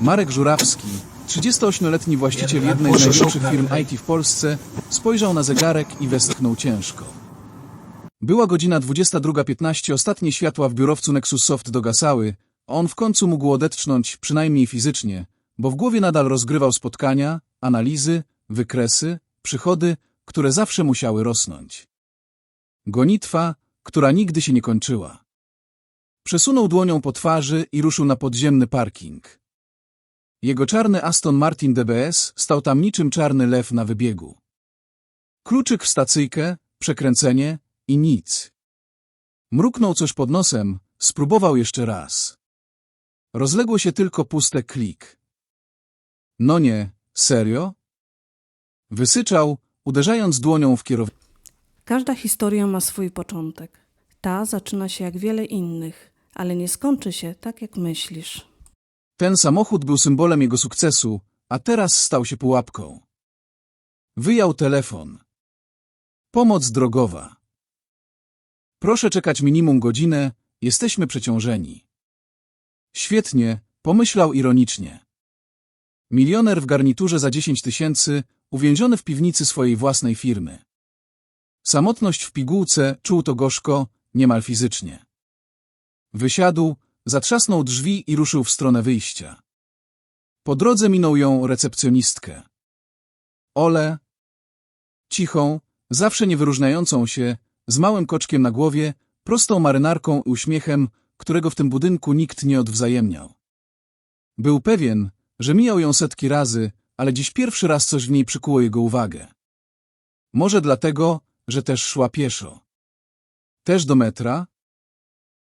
Marek Żurawski, 38-letni właściciel jednej z najlepszych firm IT w Polsce, spojrzał na zegarek i westchnął ciężko. Była godzina 22.15, ostatnie światła w biurowcu Nexus Soft dogasały, a on w końcu mógł odetchnąć, przynajmniej fizycznie, bo w głowie nadal rozgrywał spotkania, analizy, wykresy, przychody, które zawsze musiały rosnąć. Gonitwa, która nigdy się nie kończyła. Przesunął dłonią po twarzy i ruszył na podziemny parking. Jego czarny Aston Martin DBS stał tam niczym czarny lew na wybiegu. Kluczyk w stacyjkę, przekręcenie i nic. Mruknął coś pod nosem, spróbował jeszcze raz. Rozległo się tylko puste klik. No nie, serio? Wysyczał, uderzając dłonią w kierownicę. Każda historia ma swój początek. Ta zaczyna się jak wiele innych, ale nie skończy się tak, jak myślisz. Ten samochód był symbolem jego sukcesu, a teraz stał się pułapką. Wyjął telefon. Pomoc drogowa. Proszę czekać minimum godzinę, jesteśmy przeciążeni. Świetnie, pomyślał ironicznie. Milioner w garniturze za 10 tysięcy, uwięziony w piwnicy swojej własnej firmy. Samotność w pigułce czuł to gorzko, niemal fizycznie. Wysiadł, zatrzasnął drzwi i ruszył w stronę wyjścia. Po drodze minął ją recepcjonistkę. Ole, cichą, zawsze niewyróżniającą się, z małym koczkiem na głowie, prostą marynarką i uśmiechem, którego w tym budynku nikt nie odwzajemniał. Był pewien, że mijał ją setki razy, ale dziś pierwszy raz coś w niej przykuło jego uwagę. Może dlatego, że też szła pieszo. Też do metra?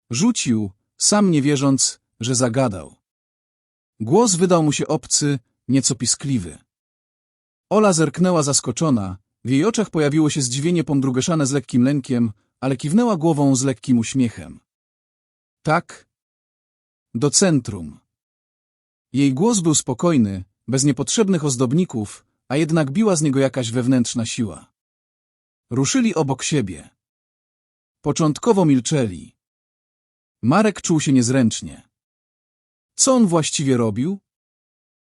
Rzucił, sam nie wierząc, że zagadał. Głos wydał mu się obcy, nieco piskliwy. Ola zerknęła zaskoczona, w jej oczach pojawiło się zdziwienie pomdrugeszane z lekkim lękiem, ale kiwnęła głową z lekkim uśmiechem. Tak? Do centrum. Jej głos był spokojny, bez niepotrzebnych ozdobników, a jednak biła z niego jakaś wewnętrzna siła. Ruszyli obok siebie. Początkowo milczeli. Marek czuł się niezręcznie. Co on właściwie robił?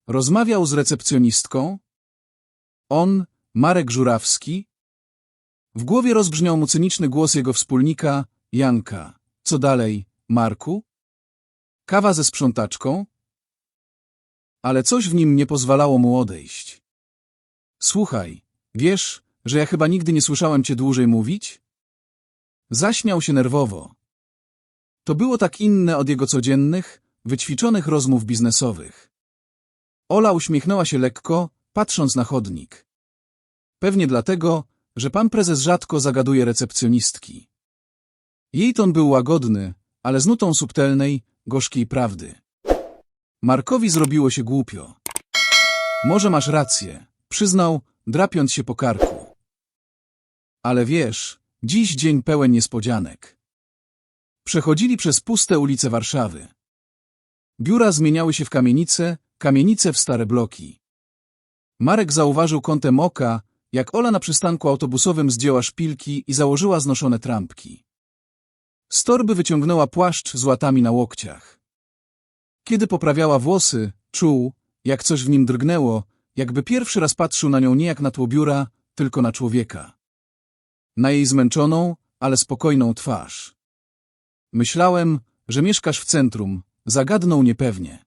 Rozmawiał z recepcjonistką? On, Marek Żurawski? W głowie rozbrzmiał mu cyniczny głos jego wspólnika, Janka. Co dalej, Marku? Kawa ze sprzątaczką? Ale coś w nim nie pozwalało mu odejść. Słuchaj, wiesz, że ja chyba nigdy nie słyszałem cię dłużej mówić? Zaśmiał się nerwowo. To było tak inne od jego codziennych, wyćwiczonych rozmów biznesowych. Ola uśmiechnęła się lekko, patrząc na chodnik. Pewnie dlatego, że pan prezes rzadko zagaduje recepcjonistki. Jej ton był łagodny, ale z nutą subtelnej, gorzkiej prawdy. Markowi zrobiło się głupio. Może masz rację, przyznał, drapiąc się po karku. Ale wiesz, dziś dzień pełen niespodzianek. Przechodzili przez puste ulice Warszawy. Biura zmieniały się w kamienice, kamienice w stare bloki. Marek zauważył kątem oka, jak Ola na przystanku autobusowym zdjęła szpilki i założyła znoszone trampki. Z torby wyciągnęła płaszcz z łatami na łokciach. Kiedy poprawiała włosy, czuł, jak coś w nim drgnęło, jakby pierwszy raz patrzył na nią nie jak na tło biura, tylko na człowieka. Na jej zmęczoną, ale spokojną twarz. Myślałem, że mieszkasz w centrum, zagadnął niepewnie.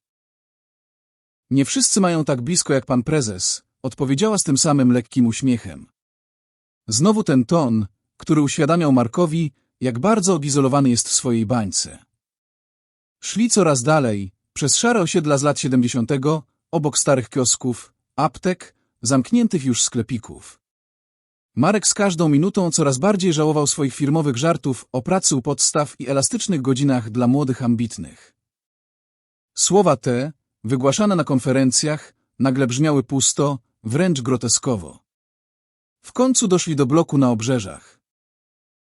Nie wszyscy mają tak blisko jak pan prezes, odpowiedziała z tym samym lekkim uśmiechem. Znowu ten ton, który uświadamiał Markowi, jak bardzo odizolowany jest w swojej bańce. Szli coraz dalej, przez szare osiedla z lat 70., obok starych kiosków, aptek, zamkniętych już sklepików. Marek z każdą minutą coraz bardziej żałował swoich firmowych żartów o pracy u podstaw i elastycznych godzinach dla młodych ambitnych. Słowa te, wygłaszane na konferencjach, nagle brzmiały pusto, wręcz groteskowo. W końcu doszli do bloku na obrzeżach.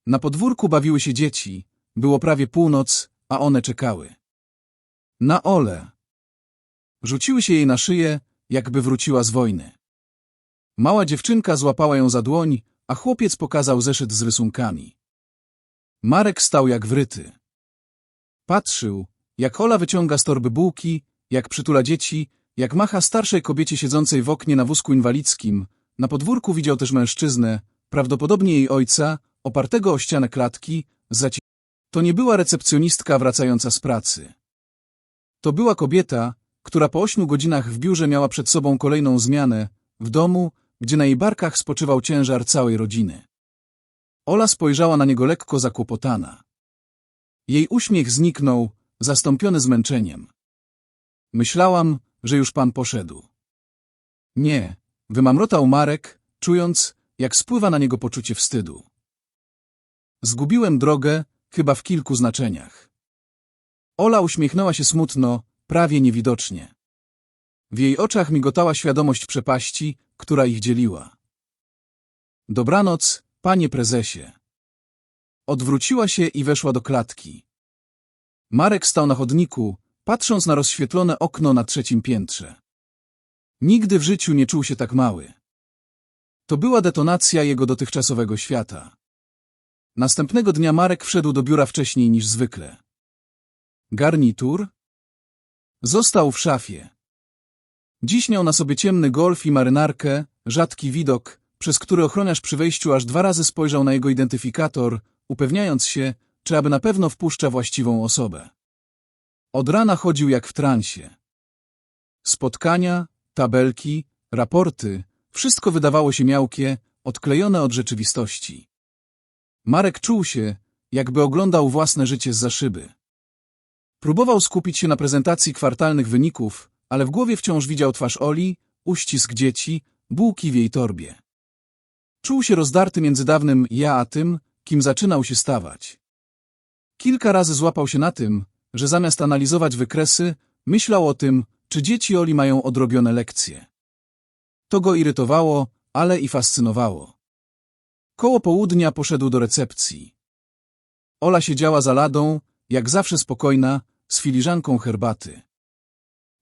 Na podwórku bawiły się dzieci, było prawie północ, a one czekały. Na Ole. Rzuciły się jej na szyję, jakby wróciła z wojny. Mała dziewczynka złapała ją za dłoń, a chłopiec pokazał zeszyt z rysunkami. Marek stał jak wryty. Patrzył, jak Ola wyciąga z torby bułki, jak przytula dzieci, jak macha starszej kobiecie siedzącej w oknie na wózku inwalidzkim. Na podwórku widział też mężczyznę, prawdopodobnie jej ojca, opartego o ścianę klatki, zaci... To nie była recepcjonistka wracająca z pracy. To była kobieta, która po ośmiu godzinach w biurze miała przed sobą kolejną zmianę, w domu, gdzie na jej barkach spoczywał ciężar całej rodziny. Ola spojrzała na niego lekko zakłopotana. Jej uśmiech zniknął, zastąpiony zmęczeniem. Myślałam, że już pan poszedł. Nie, wymamrotał Marek, czując, jak spływa na niego poczucie wstydu. Zgubiłem drogę, chyba w kilku znaczeniach. Ola uśmiechnęła się smutno, prawie niewidocznie. W jej oczach migotała świadomość przepaści, która ich dzieliła. Dobranoc, panie prezesie. Odwróciła się i weszła do klatki. Marek stał na chodniku, patrząc na rozświetlone okno na trzecim piętrze. Nigdy w życiu nie czuł się tak mały. To była detonacja jego dotychczasowego świata. Następnego dnia Marek wszedł do biura wcześniej niż zwykle. Garnitur? Został w szafie. Dziś miał na sobie ciemny golf i marynarkę, rzadki widok, przez który ochroniarz przy wejściu aż dwa razy spojrzał na jego identyfikator, upewniając się, czy aby na pewno wpuszcza właściwą osobę. Od rana chodził jak w transie. Spotkania, tabelki, raporty, wszystko wydawało się miałkie, odklejone od rzeczywistości. Marek czuł się, jakby oglądał własne życie z szyby. Próbował skupić się na prezentacji kwartalnych wyników, ale w głowie wciąż widział twarz Oli, uścisk dzieci, bułki w jej torbie. Czuł się rozdarty między dawnym ja a tym, kim zaczynał się stawać. Kilka razy złapał się na tym, że zamiast analizować wykresy, myślał o tym, czy dzieci Oli mają odrobione lekcje. To go irytowało, ale i fascynowało. Koło południa poszedł do recepcji. Ola siedziała za ladą, jak zawsze spokojna, z filiżanką herbaty.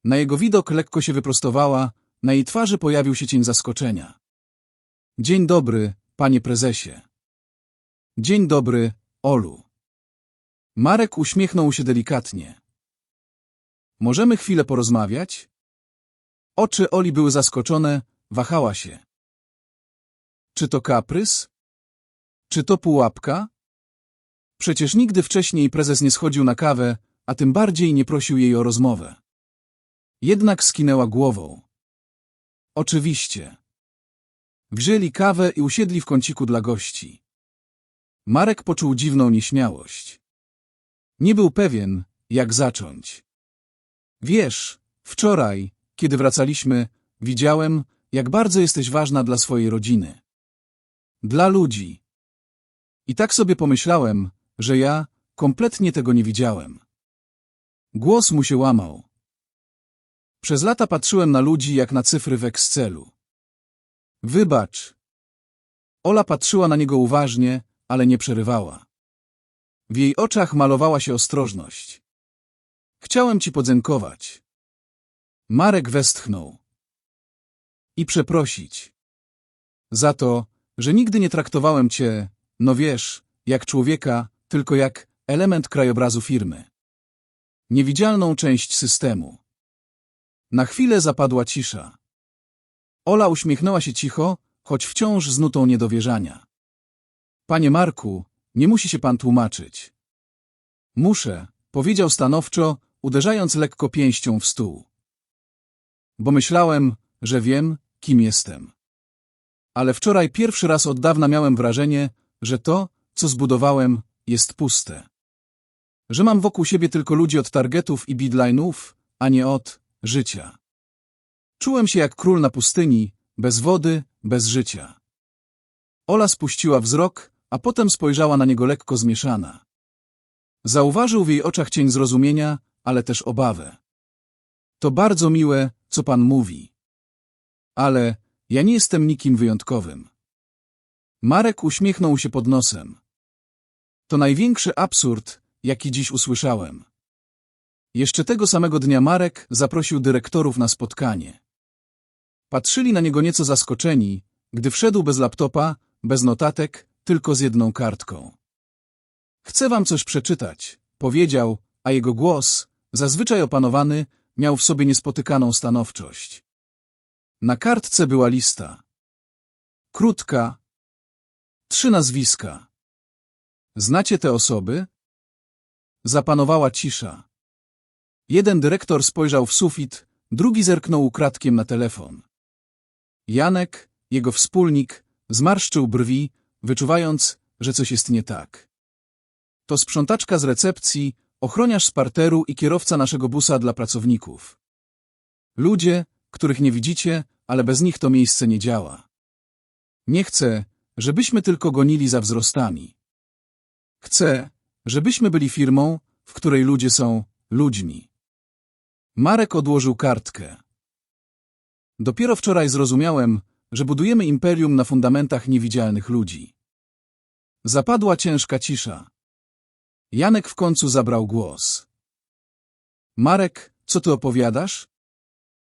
Na jego widok lekko się wyprostowała, na jej twarzy pojawił się cień zaskoczenia. Dzień dobry, panie prezesie. Dzień dobry, Olu. Marek uśmiechnął się delikatnie. Możemy chwilę porozmawiać? Oczy Oli były zaskoczone, wahała się. Czy to kaprys? Czy to pułapka? Przecież nigdy wcześniej prezes nie schodził na kawę, a tym bardziej nie prosił jej o rozmowę. Jednak skinęła głową. Oczywiście. Wzięli kawę i usiedli w kąciku dla gości. Marek poczuł dziwną nieśmiałość. Nie był pewien, jak zacząć. Wiesz, wczoraj, kiedy wracaliśmy, widziałem, jak bardzo jesteś ważna dla swojej rodziny. Dla ludzi. I tak sobie pomyślałem, że ja kompletnie tego nie widziałem. Głos mu się łamał. Przez lata patrzyłem na ludzi jak na cyfry w Excelu. Wybacz. Ola patrzyła na niego uważnie, ale nie przerywała. W jej oczach malowała się ostrożność. Chciałem ci podziękować. Marek westchnął. I przeprosić. Za to, że nigdy nie traktowałem cię, no wiesz, jak człowieka, tylko jak element krajobrazu firmy. Niewidzialną część systemu. Na chwilę zapadła cisza. Ola uśmiechnęła się cicho, choć wciąż z nutą niedowierzania. Panie Marku, nie musi się pan tłumaczyć. Muszę, powiedział stanowczo, uderzając lekko pięścią w stół. Bo myślałem, że wiem, kim jestem. Ale wczoraj pierwszy raz od dawna miałem wrażenie, że to, co zbudowałem, jest puste. Że mam wokół siebie tylko ludzi od targetów i bidline'ów, a nie od życia. Czułem się jak król na pustyni, bez wody, bez życia. Ola spuściła wzrok, a potem spojrzała na niego lekko zmieszana. Zauważył w jej oczach cień zrozumienia, ale też obawę. To bardzo miłe, co pan mówi. Ale ja nie jestem nikim wyjątkowym. Marek uśmiechnął się pod nosem. To największy absurd, jaki dziś usłyszałem. Jeszcze tego samego dnia Marek zaprosił dyrektorów na spotkanie. Patrzyli na niego nieco zaskoczeni, gdy wszedł bez laptopa, bez notatek, tylko z jedną kartką. Chcę wam coś przeczytać, powiedział, a jego głos, zazwyczaj opanowany, miał w sobie niespotykaną stanowczość. Na kartce była lista. Krótka. Trzy nazwiska. Znacie te osoby? Zapanowała cisza. Jeden dyrektor spojrzał w sufit, drugi zerknął ukradkiem na telefon. Janek, jego wspólnik, zmarszczył brwi, wyczuwając, że coś jest nie tak. To sprzątaczka z recepcji, ochroniarz z parteru i kierowca naszego busa dla pracowników. Ludzie, których nie widzicie, ale bez nich to miejsce nie działa. Nie chcę, żebyśmy tylko gonili za wzrostami. Chcę, żebyśmy byli firmą, w której ludzie są ludźmi. Marek odłożył kartkę. Dopiero wczoraj zrozumiałem, że budujemy imperium na fundamentach niewidzialnych ludzi. Zapadła ciężka cisza. Janek w końcu zabrał głos. Marek, co ty opowiadasz?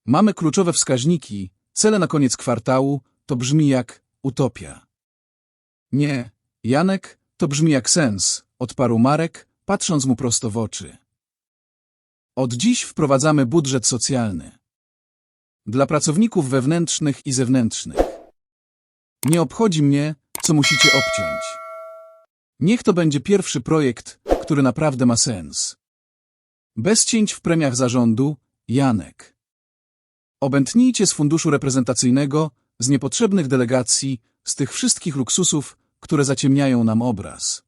Mamy kluczowe wskaźniki, cele na koniec kwartału, to brzmi jak utopia. Nie, Janek, to brzmi jak sens, odparł Marek, patrząc mu prosto w oczy. Od dziś wprowadzamy budżet socjalny. Dla pracowników wewnętrznych i zewnętrznych. Nie obchodzi mnie, co musicie obciąć. Niech to będzie pierwszy projekt, który naprawdę ma sens. Bez cięć w premiach zarządu, Janek. Obętnijcie z funduszu reprezentacyjnego, z niepotrzebnych delegacji, z tych wszystkich luksusów, które zaciemniają nam obraz.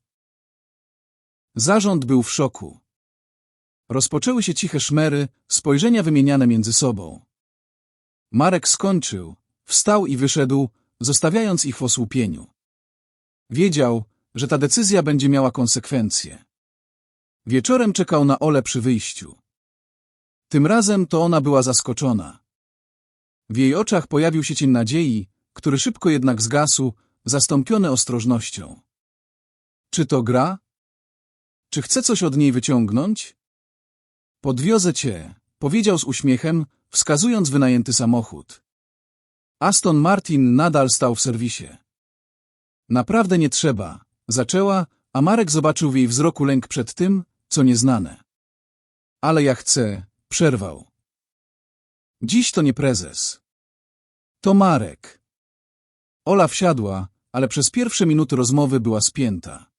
Zarząd był w szoku. Rozpoczęły się ciche szmery, spojrzenia wymieniane między sobą. Marek skończył, wstał i wyszedł, zostawiając ich w osłupieniu. Wiedział, że ta decyzja będzie miała konsekwencje. Wieczorem czekał na Ole przy wyjściu. Tym razem to ona była zaskoczona. W jej oczach pojawił się cień nadziei, który szybko jednak zgasł, zastąpiony ostrożnością. Czy to gra? Czy chce coś od niej wyciągnąć? Podwiozę cię, powiedział z uśmiechem, wskazując wynajęty samochód. Aston Martin nadal stał w serwisie. Naprawdę nie trzeba, zaczęła, a Marek zobaczył w jej wzroku lęk przed tym, co nieznane. Ale ja chcę, przerwał. Dziś to nie prezes. To Marek. Ola wsiadła, ale przez pierwsze minuty rozmowy była spięta.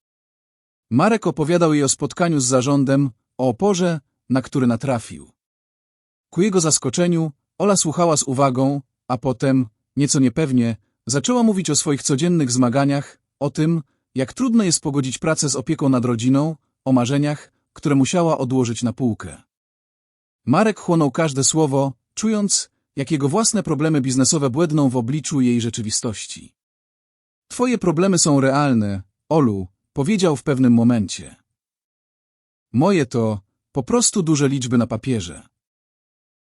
Marek opowiadał jej o spotkaniu z zarządem, o oporze, na który natrafił. Ku jego zaskoczeniu, Ola słuchała z uwagą, a potem, nieco niepewnie, zaczęła mówić o swoich codziennych zmaganiach, o tym, jak trudno jest pogodzić pracę z opieką nad rodziną, o marzeniach, które musiała odłożyć na półkę. Marek chłonął każde słowo, czując, jak jego własne problemy biznesowe błędną w obliczu jej rzeczywistości. Twoje problemy są realne, Olu, powiedział w pewnym momencie. Moje to po prostu duże liczby na papierze.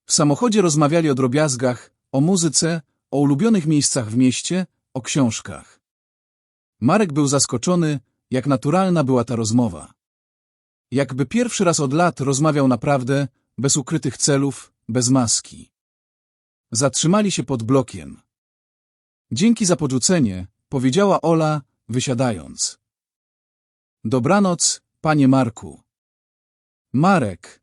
W samochodzie rozmawiali o drobiazgach, o muzyce, o ulubionych miejscach w mieście, o książkach. Marek był zaskoczony, jak naturalna była ta rozmowa. Jakby pierwszy raz od lat rozmawiał naprawdę, bez ukrytych celów, bez maski. Zatrzymali się pod blokiem. Dzięki za podrzucenie, powiedziała Ola, wysiadając. Dobranoc, panie Marku. Marek.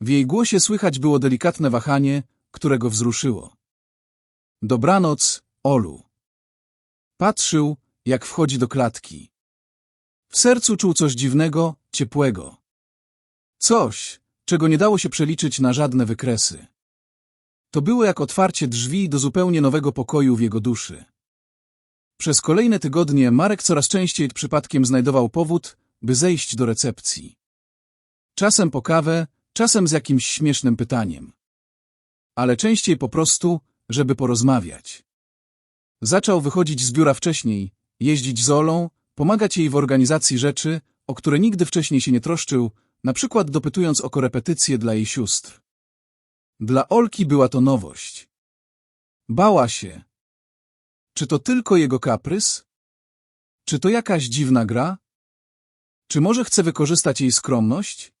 W jej głosie słychać było delikatne wahanie, które go wzruszyło. Dobranoc, Olu. Patrzył, jak wchodzi do klatki. W sercu czuł coś dziwnego, ciepłego. Coś, czego nie dało się przeliczyć na żadne wykresy. To było jak otwarcie drzwi do zupełnie nowego pokoju w jego duszy. Przez kolejne tygodnie Marek coraz częściej przypadkiem znajdował powód, by zejść do recepcji. Czasem po kawę, czasem z jakimś śmiesznym pytaniem. Ale częściej po prostu, żeby porozmawiać. Zaczął wychodzić z biura wcześniej, jeździć z Olą, pomagać jej w organizacji rzeczy, o które nigdy wcześniej się nie troszczył, na przykład dopytując o korepetycje dla jej sióstr. Dla Olki była to nowość. Bała się. Czy to tylko jego kaprys? Czy to jakaś dziwna gra? Czy może chce wykorzystać jej skromność?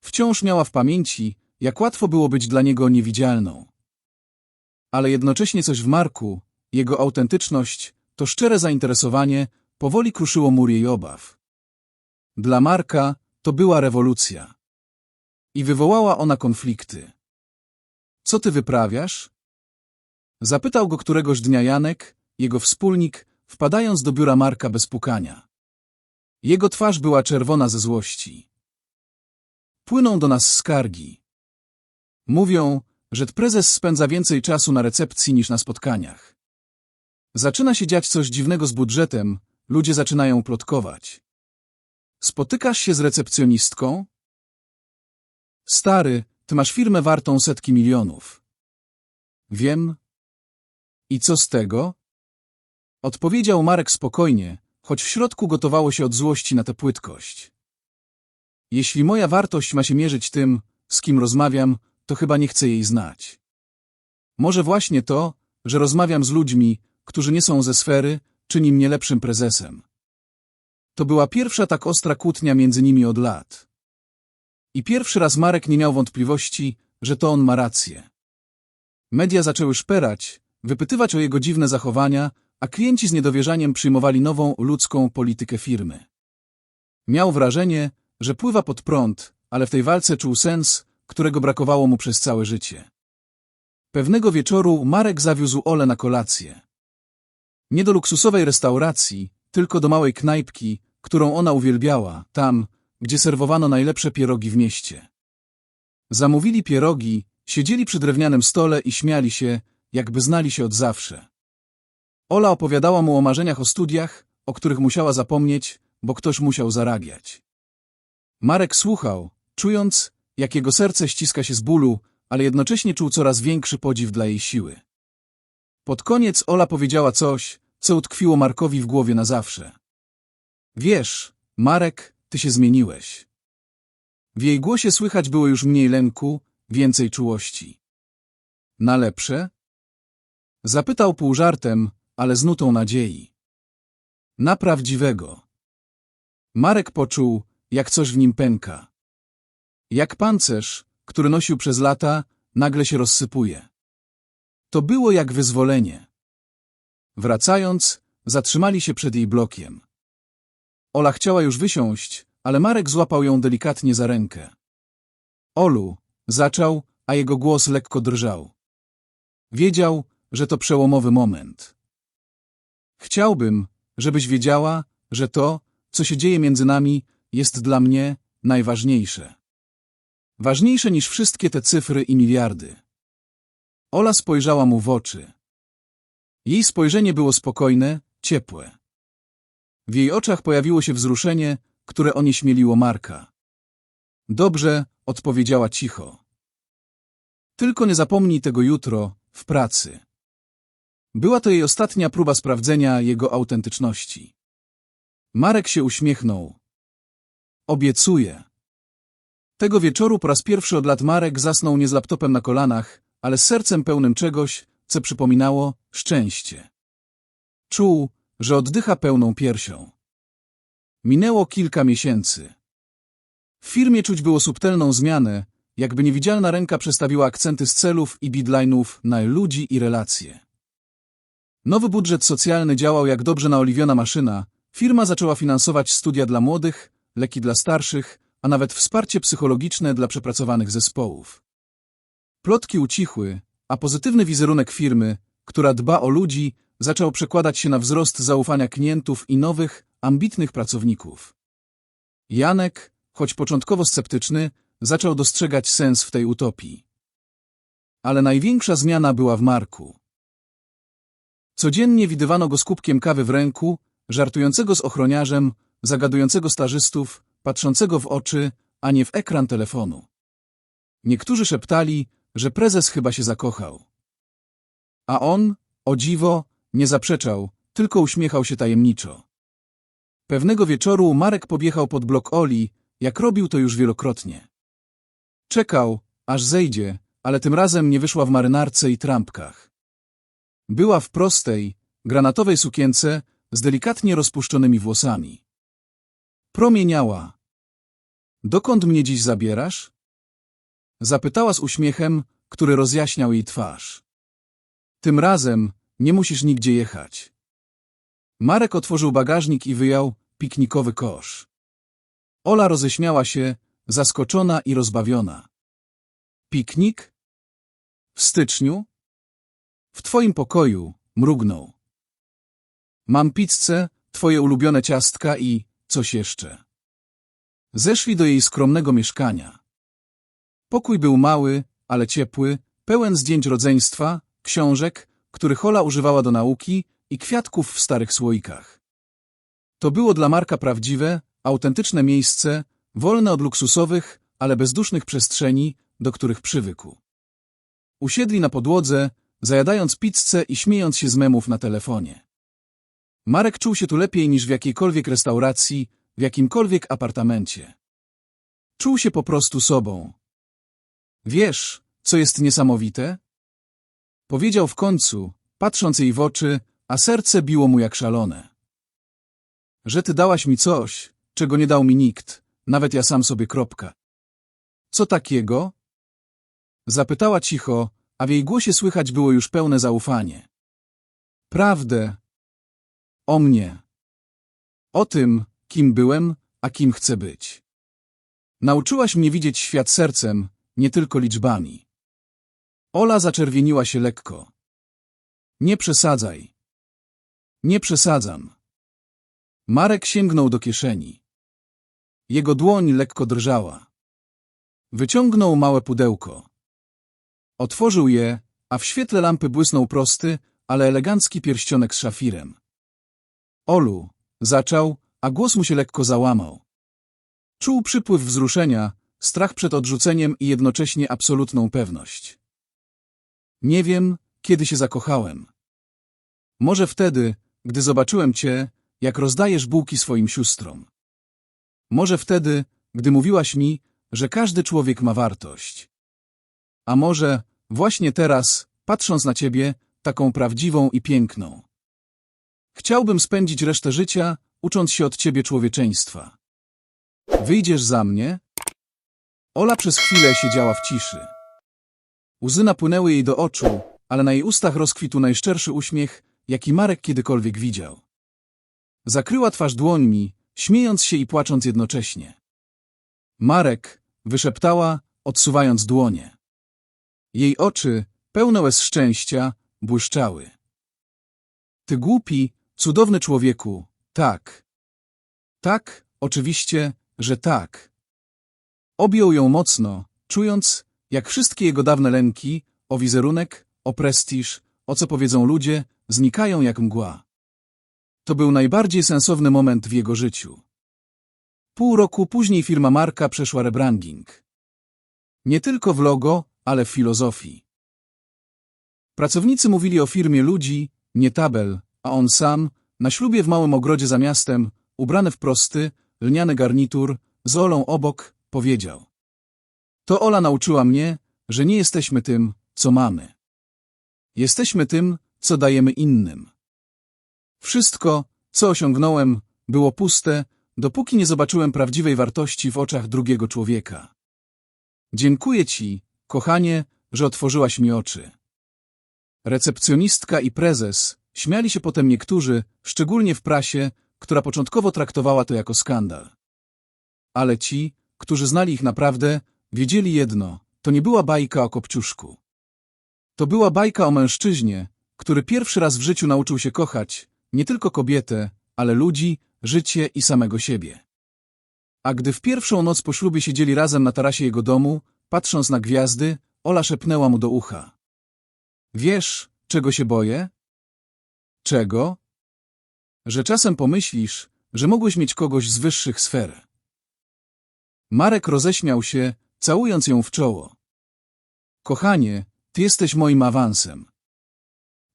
Wciąż miała w pamięci, jak łatwo było być dla niego niewidzialną. Ale jednocześnie coś w Marku, jego autentyczność, to szczere zainteresowanie, powoli kruszyło mur jej obaw. Dla Marka to była rewolucja. I wywołała ona konflikty. Co ty wyprawiasz? Zapytał go któregoś dnia Janek, jego wspólnik, wpadając do biura Marka bez pukania. Jego twarz była czerwona ze złości. Płyną do nas skargi. Mówią, że prezes spędza więcej czasu na recepcji niż na spotkaniach. Zaczyna się dziać coś dziwnego z budżetem, ludzie zaczynają plotkować. Spotykasz się z recepcjonistką? Stary, ty masz firmę wartą setki milionów. Wiem. I co z tego? Odpowiedział Marek spokojnie, choć w środku gotowało się od złości na tę płytkość. Jeśli moja wartość ma się mierzyć tym, z kim rozmawiam, to chyba nie chcę jej znać. Może właśnie to, że rozmawiam z ludźmi, którzy nie są ze sfery, czyni mnie lepszym prezesem. To była pierwsza tak ostra kłótnia między nimi od lat. I pierwszy raz Marek nie miał wątpliwości, że to on ma rację. Media zaczęły szperać, wypytywać o jego dziwne zachowania, a klienci z niedowierzaniem przyjmowali nową, ludzką politykę firmy. Miał wrażenie, że pływa pod prąd, ale w tej walce czuł sens, którego brakowało mu przez całe życie. Pewnego wieczoru Marek zawiózł Ole na kolację. Nie do luksusowej restauracji, tylko do małej knajpki, którą ona uwielbiała, tam, gdzie serwowano najlepsze pierogi w mieście. Zamówili pierogi, siedzieli przy drewnianym stole i śmiali się, jakby znali się od zawsze. Ola opowiadała mu o marzeniach o studiach, o których musiała zapomnieć, bo ktoś musiał zarabiać. Marek słuchał, czując, jak jego serce ściska się z bólu, ale jednocześnie czuł coraz większy podziw dla jej siły. Pod koniec Ola powiedziała coś, co utkwiło Markowi w głowie na zawsze. Wiesz, Marek, ty się zmieniłeś. W jej głosie słychać było już mniej lęku, więcej czułości. Na lepsze? Zapytał pół żartem, ale z nutą nadziei. Na prawdziwego. Marek poczuł, jak coś w nim pęka. Jak pancerz, który nosił przez lata, nagle się rozsypuje. To było jak wyzwolenie. Wracając, zatrzymali się przed jej blokiem. Ola chciała już wysiąść, ale Marek złapał ją delikatnie za rękę. Olu, zaczął, a jego głos lekko drżał. Wiedział, że to przełomowy moment. Chciałbym, żebyś wiedziała, że to, co się dzieje między nami, jest dla mnie najważniejsze. Ważniejsze niż wszystkie te cyfry i miliardy. Ola spojrzała mu w oczy. Jej spojrzenie było spokojne, ciepłe. W jej oczach pojawiło się wzruszenie, które onieśmieliło Marka. Dobrze, odpowiedziała cicho. Tylko nie zapomnij tego jutro, w pracy. Była to jej ostatnia próba sprawdzenia jego autentyczności. Marek się uśmiechnął. Obiecuję. Tego wieczoru po raz pierwszy od lat Marek zasnął nie z laptopem na kolanach, ale z sercem pełnym czegoś, co przypominało szczęście. Czuł, że oddycha pełną piersią. Minęło kilka miesięcy. W firmie czuć było subtelną zmianę, jakby niewidzialna ręka przestawiła akcenty z celów i bidline'ów na ludzi i relacje. Nowy budżet socjalny działał jak dobrze naoliwiona maszyna, firma zaczęła finansować studia dla młodych, leki dla starszych, a nawet wsparcie psychologiczne dla przepracowanych zespołów. Plotki ucichły, a pozytywny wizerunek firmy, która dba o ludzi, zaczął przekładać się na wzrost zaufania klientów i nowych, ambitnych pracowników. Janek, choć początkowo sceptyczny, zaczął dostrzegać sens w tej utopii. Ale największa zmiana była w Marku. Codziennie widywano go z kubkiem kawy w ręku, żartującego z ochroniarzem, zagadującego stażystów, patrzącego w oczy, a nie w ekran telefonu. Niektórzy szeptali, że prezes chyba się zakochał. A on, o dziwo, nie zaprzeczał, tylko uśmiechał się tajemniczo. Pewnego wieczoru Marek podjechał pod blok Oli, jak robił to już wielokrotnie. Czekał, aż zejdzie, ale tym razem nie wyszła w marynarce i trampkach. Była w prostej, granatowej sukience z delikatnie rozpuszczonymi włosami. Promieniała. Dokąd mnie dziś zabierasz? Zapytała z uśmiechem, który rozjaśniał jej twarz. Tym razem nie musisz nigdzie jechać. Marek otworzył bagażnik i wyjął piknikowy kosz. Ola roześmiała się, zaskoczona i rozbawiona. Piknik? W styczniu? W twoim pokoju, mrugnął. Mam pizzę, twoje ulubione ciastka i coś jeszcze. Zeszli do jej skromnego mieszkania. Pokój był mały, ale ciepły, pełen zdjęć rodzeństwa, książek, których Ola używała do nauki i kwiatków w starych słoikach. To było dla Marka prawdziwe, autentyczne miejsce, wolne od luksusowych, ale bezdusznych przestrzeni, do których przywykł. Usiedli na podłodze, zajadając pizzę i śmiejąc się z memów na telefonie. Marek czuł się tu lepiej niż w jakiejkolwiek restauracji, w jakimkolwiek apartamencie. Czuł się po prostu sobą. Wiesz, co jest niesamowite? Powiedział w końcu, patrząc jej w oczy, a serce biło mu jak szalone. Że ty dałaś mi coś, czego nie dał mi nikt, nawet ja sam sobie kropka. Co takiego? Zapytała cicho, a w jej głosie słychać było już pełne zaufanie. Prawdę. O mnie. O tym, kim byłem, a kim chcę być. Nauczyłaś mnie widzieć świat sercem, nie tylko liczbami. Ola zaczerwieniła się lekko. Nie przesadzaj. Nie przesadzam. Marek sięgnął do kieszeni. Jego dłoń lekko drżała. Wyciągnął małe pudełko. Otworzył je, a w świetle lampy błysnął prosty, ale elegancki pierścionek z szafirem. Olu, zaczął, a głos mu się lekko załamał. Czuł przypływ wzruszenia, strach przed odrzuceniem i jednocześnie absolutną pewność. Nie wiem, kiedy się zakochałem. Może wtedy, gdy zobaczyłem cię, jak rozdajesz bułki swoim siostrom. Może wtedy, gdy mówiłaś mi, że każdy człowiek ma wartość. A może właśnie teraz, patrząc na ciebie, taką prawdziwą i piękną. Chciałbym spędzić resztę życia, ucząc się od ciebie człowieczeństwa. Wyjdziesz za mnie? Ola przez chwilę siedziała w ciszy. Łzy napłynęły jej do oczu, ale na jej ustach rozkwitł najszczerszy uśmiech, jaki Marek kiedykolwiek widział. Zakryła twarz dłońmi, śmiejąc się i płacząc jednocześnie. Marek, wyszeptała, odsuwając dłonie. Jej oczy, pełne łez szczęścia, błyszczały. Ty głupi, cudowny człowieku, tak. Tak, oczywiście, że tak. Objął ją mocno, czując, jak wszystkie jego dawne lęki, o wizerunek, o prestiż, o co powiedzą ludzie, znikają jak mgła. To był najbardziej sensowny moment w jego życiu. Pół roku później firma Marka przeszła rebranding. Nie tylko w logo, ale w filozofii. Pracownicy mówili o firmie ludzi, nie tabel, a on sam, na ślubie w małym ogrodzie za miastem, ubrany w prosty, lniany garnitur, z Olą obok, powiedział. To Ola nauczyła mnie, że nie jesteśmy tym, co mamy. Jesteśmy tym, co dajemy innym. Wszystko, co osiągnąłem, było puste, dopóki nie zobaczyłem prawdziwej wartości w oczach drugiego człowieka. Dziękuję ci, kochanie, że otworzyłaś mi oczy. Recepcjonistka i prezes śmiali się potem niektórzy, szczególnie w prasie, która początkowo traktowała to jako skandal. Ale ci, którzy znali ich naprawdę, wiedzieli jedno, to nie była bajka o Kopciuszku. To była bajka o mężczyźnie, który pierwszy raz w życiu nauczył się kochać nie tylko kobietę, ale ludzi, życie i samego siebie. A gdy w pierwszą noc po ślubie siedzieli razem na tarasie jego domu, patrząc na gwiazdy, Ola szepnęła mu do ucha. Wiesz, czego się boję? Czego? Że czasem pomyślisz, że mogłeś mieć kogoś z wyższych sfer. Marek roześmiał się, całując ją w czoło. Kochanie, ty jesteś moim awansem.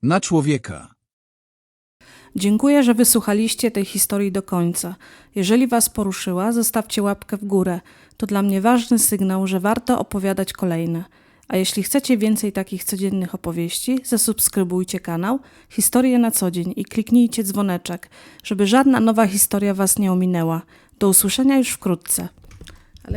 Na człowieka. Dziękuję, że wysłuchaliście tej historii do końca. Jeżeli Was poruszyła, zostawcie łapkę w górę. To dla mnie ważny sygnał, że warto opowiadać kolejne. A jeśli chcecie więcej takich codziennych opowieści, zasubskrybujcie kanał Historie na co dzień i kliknijcie dzwoneczek, żeby żadna nowa historia Was nie ominęła. Do usłyszenia już wkrótce.